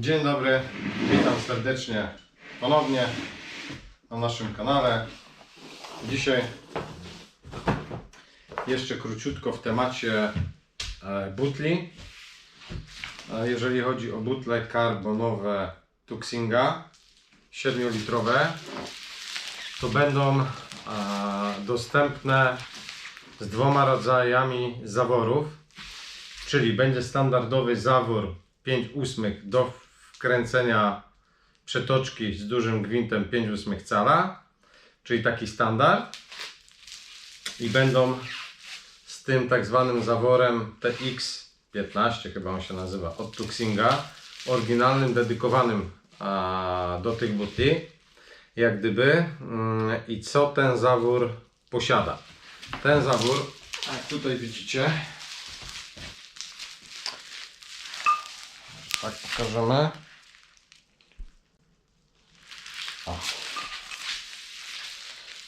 Dzień dobry, witam serdecznie ponownie na naszym kanale. Dzisiaj jeszcze króciutko w temacie e, butli. E, Jeżeli chodzi o butle karbonowe Tuxinga 7-litrowe, to będą e, dostępne z dwoma rodzajami zaworów, czyli będzie standardowy zawór 5 ósmych do wkręcenia przetoczki z dużym gwintem 5 ósmych cala, czyli taki standard. I będą z tym tak zwanym zaworem TX15 chyba on się nazywa, od Tuxinga, oryginalnym, dedykowanym a, do tych butli, jak gdyby. Mm, I co ten zawór posiada? Ten zawór, jak tutaj widzicie, tak pokażemy.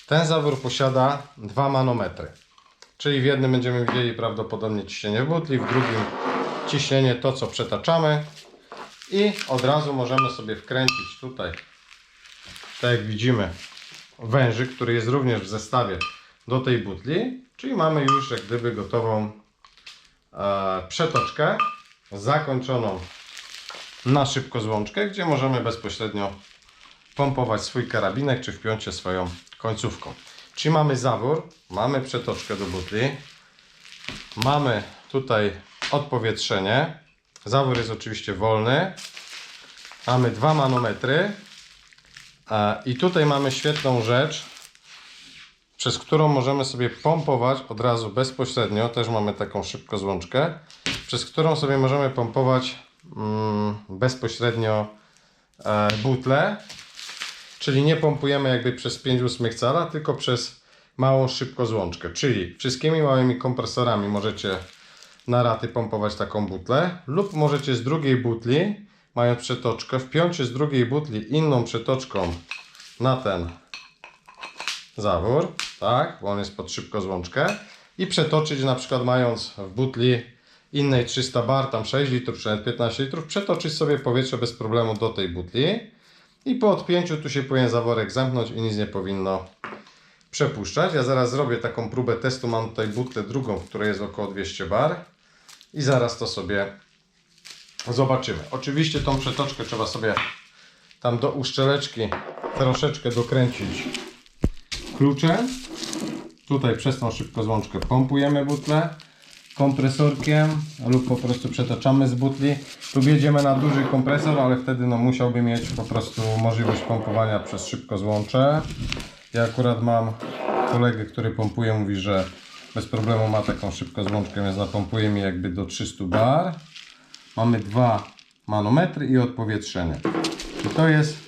Ten zawór posiada dwa manometry. Czyli w jednym będziemy widzieli prawdopodobnie ciśnienie w butli, w drugim ciśnienie to co przetaczamy. I od razu możemy sobie wkręcić tutaj, tak jak widzimy, wężyk, który jest również w zestawie do tej butli. Czyli mamy już jak gdyby gotową e, przetoczkę zakończoną na szybko złączkę, gdzie możemy bezpośrednio pompować swój karabinek, czy wpiąć się swoją końcówką. Czyli mamy zawór, mamy przetoczkę do butli, mamy tutaj odpowietrzenie. Zawór jest oczywiście wolny. Mamy dwa manometry. I tutaj mamy świetną rzecz, przez którą możemy sobie pompować od razu bezpośrednio. Też mamy taką szybko złączkę, przez którą sobie możemy pompować mm, bezpośrednio e, butle. Czyli nie pompujemy jakby przez 5 ósmych cala, tylko przez małą szybko złączkę. Czyli wszystkimi małymi kompresorami możecie na raty pompować taką butlę lub możecie z drugiej butli, mając przetoczkę, wpiąć z drugiej butli inną przetoczką na ten zawór, tak, bo on jest pod szybko złączkę. I przetoczyć na przykład mając w butli innej 300 bar, tam 6 litrów, czy nawet 15 litrów, przetoczyć sobie powietrze bez problemu do tej butli i po odpięciu tu się powinien zaworek zamknąć i nic nie powinno przepuszczać. Ja zaraz zrobię taką próbę testu, mam tutaj butlę drugą, w której jest około 200 bar i zaraz to sobie zobaczymy. Oczywiście tą przetoczkę trzeba sobie tam do uszczeleczki troszeczkę dokręcić kluczem. Tutaj przez tą szybko złączkę pompujemy butlę kompresorkiem lub po prostu przetaczamy z butli. Tu jedziemy na duży kompresor, ale wtedy no, musiałby mieć po prostu możliwość pompowania przez szybko złącze. Ja akurat mam kolegę, który pompuje, mówi, że bez problemu ma taką szybko złączkę, więc napompuje mi jakby do 300 bar. Mamy dwa manometry i odpowietrzenie. I to jest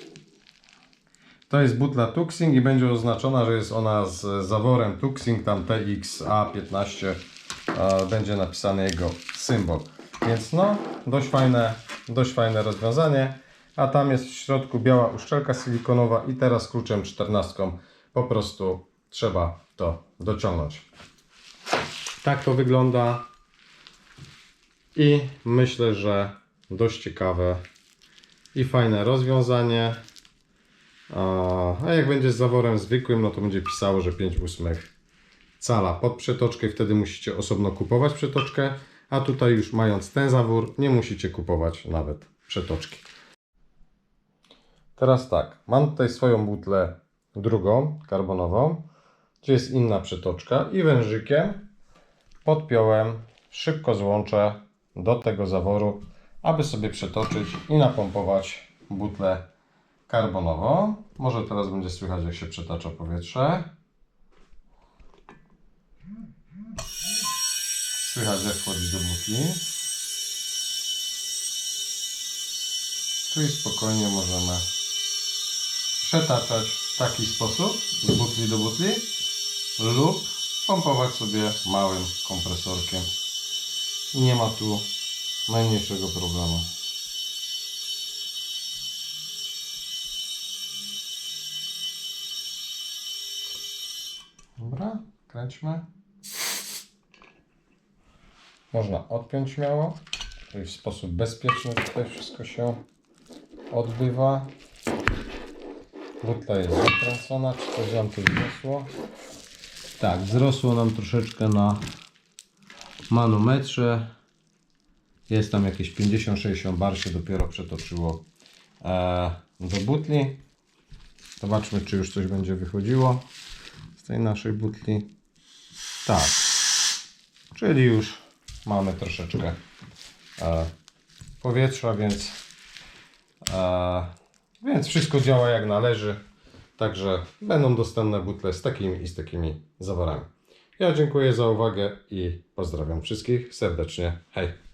to jest butla Tuxing i będzie oznaczona, że jest ona z zaworem Tuxing, tam TXA15 e, będzie napisany jego symbol. Więc no, dość fajne, dość fajne rozwiązanie. A tam jest w środku biała uszczelka silikonowa i teraz kluczem 14 po prostu trzeba to dociągnąć. Tak to wygląda i myślę, że dość ciekawe i fajne rozwiązanie. A jak będzie z zaworem zwykłym, no to będzie pisało, że 5 ósmych cala pod przetoczkę wtedy musicie osobno kupować przetoczkę, a tutaj już mając ten zawór, nie musicie kupować nawet przetoczki. Teraz tak, mam tutaj swoją butlę drugą, karbonową, gdzie jest inna przetoczka i wężykiem podpiąłem szybko złączę do tego zaworu, aby sobie przetoczyć i napompować butlę karbonową. Może teraz będzie słychać, jak się przetacza powietrze. Słychać, jak wchodzi do butli. Czyli spokojnie możemy przetaczać w taki sposób z butli do butli lub pompować sobie małym kompresorkiem. I nie ma tu najmniejszego problemu. Dobra, kręćmy. Można odpiąć śmiało, w sposób bezpieczny tutaj wszystko się odbywa. Butla jest zakręcona, czy coś nam wzrosło? Tak, wzrosło nam troszeczkę na manometrze. Jest tam jakieś 50-60 bar się dopiero przetoczyło e, do butli. Zobaczmy, czy już coś będzie wychodziło z tej naszej butli. Tak. Czyli już mamy troszeczkę e, powietrza, więc, e, więc wszystko działa jak należy. Także będą dostępne butle z takimi i z takimi zaworami. Ja dziękuję za uwagę i pozdrawiam wszystkich serdecznie. Hej!